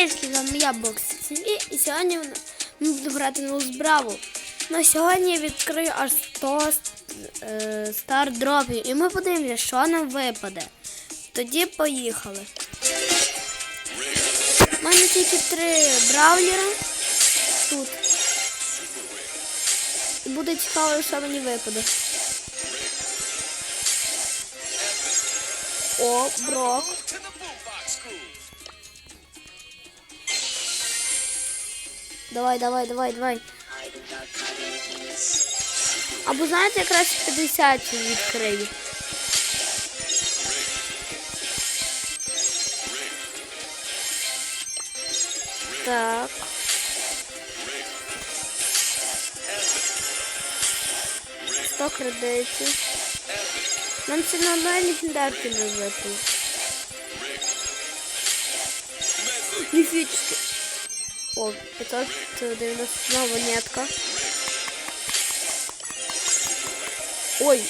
Привіт, з вами я Бокс ТВ і сьогодні ми будемо грати на Узбраву. На сьогодні я відкрию аж 100 е, стар дропів і ми подивимося, що нам випаде. Тоді поїхали. У мене тільки три бравлера тут. І буде цікаво, що мені випаде. О, Брок. Давай, давай, давай, давай. Або знаєте, якраз 50 відкрию. Так. Сто кредитів. Нам це одної легендарки не випало. Міфічки. О, 590 монетка. Ой,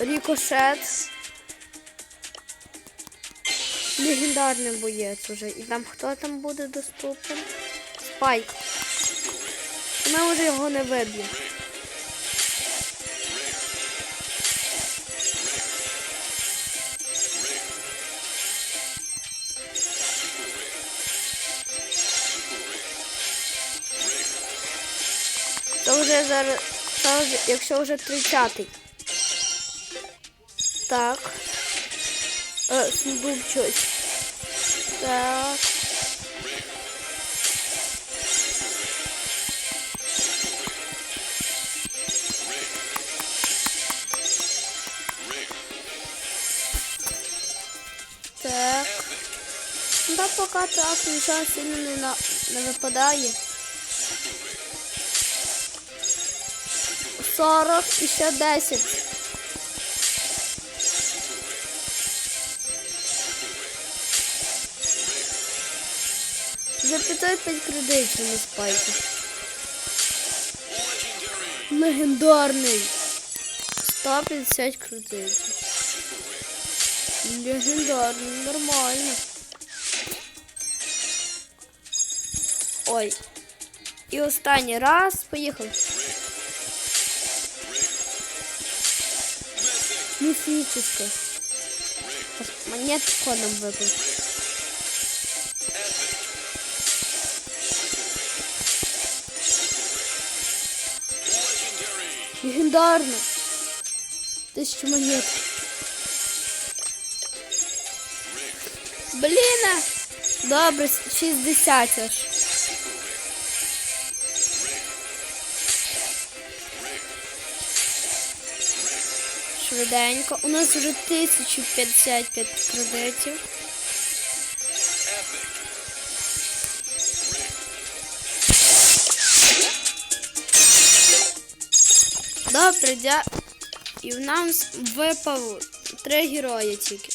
рикошет. Легендарний боєць уже. І там хто там буде доступен? Спайк. Ми вже його не виб'ємо. Вже зараз, якщо вже 30-й. Так. Е, був щось. Так. Так. Ну так поки так нічого сильно не, на, не випадає. 40 і ще 10. Вже 505 кредитів на спайку. Легендарний. 150 кредитів. Легендарний, нормально. Ой. І останній раз. Поїхали. Мифическая. Монетку нам выпал. Легендарно. Тысяча монет. Блин! а! Добре, 60 аж. Швиденько. У нас вже 1055 кредитів. Добре, дя... І в нас випав три герої тільки.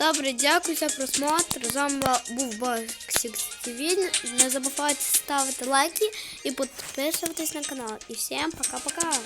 Добре, дякую за просмотр. З вами був Боксік ТВ. Не забувайте ставити лайки і підписуватись на канал. І всім пока-пока.